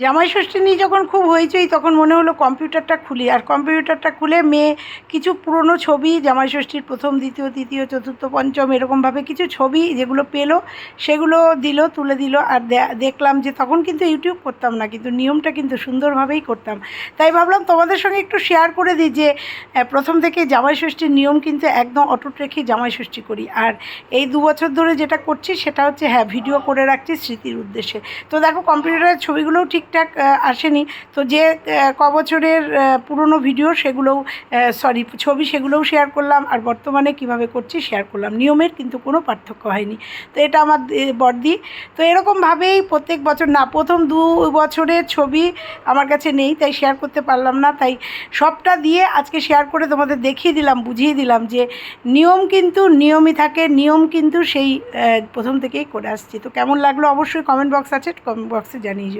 জামাই ষষ্ঠী নিয়ে যখন খুব হয়েছেই তখন মনে হলো কম্পিউটারটা খুলি। আর কম্পিউটারটা খুলে মেয়ে কিছু পুরনো ছবি, জামাই ষষ্ঠীর প্রথম, দ্বিতীয়, তৃতীয়, চতুর্থ, পঞ্চম, এরকমভাবে কিছু ছবি যেগুলো পেল, সেগুলো দিল, তুলে দিল। আর দেখলাম যে তখন কিন্তু ইউটিউব করতাম না, কিন্তু নিয়মটা কিন্তু সুন্দরভাবেই করতাম। তাই ভাবলাম তোমাদের সঙ্গে একটু শেয়ার করে দিই যে প্রথম থেকে জামাই ষষ্ঠীর নিয়ম কিন্তু একদম অটুট রেখে জামাই ষষ্ঠী করি। আর এই দু বছর ধরে যেটা করছি, সেটা হচ্ছে হ্যাঁ ভিডিও করে রাখছি স্মৃতির উদ্দেশ্যে। তো দেখো, কম্পিউটারের ছবিগুলোও ঠিকঠাক আসেনি। তো যে ক বছরের পুরনো ভিডিও সেগুলোও সরি ছবি সেগুলোও শেয়ার করলাম আর বর্তমানে কীভাবে করছি শেয়ার করলাম। নিয়মের কিন্তু কোনো পার্থক্য হয়নি। তো এটা আমার দি- বড়দি তো এরকমভাবেই প্রত্যেক বছর, না, প্রথম দু বছরের ছবি আমার কাছে নেই, তাই শেয়ার করতে পারলাম না। তাই সবটা দিয়ে আজকে শেয়ার করে তোমাদের দেখিয়ে দিলাম, বুঝিয়ে দিলাম যে নিয়ম কিন্তু নিয়মই থাকে, নিয়ম কিন্তু সেই প্রথম থেকেই করে আসছি। তো কেমন লাগল অবশ্যই কমেন্ট বক্স আছে কমেন্ট বক্সে জানিয়ে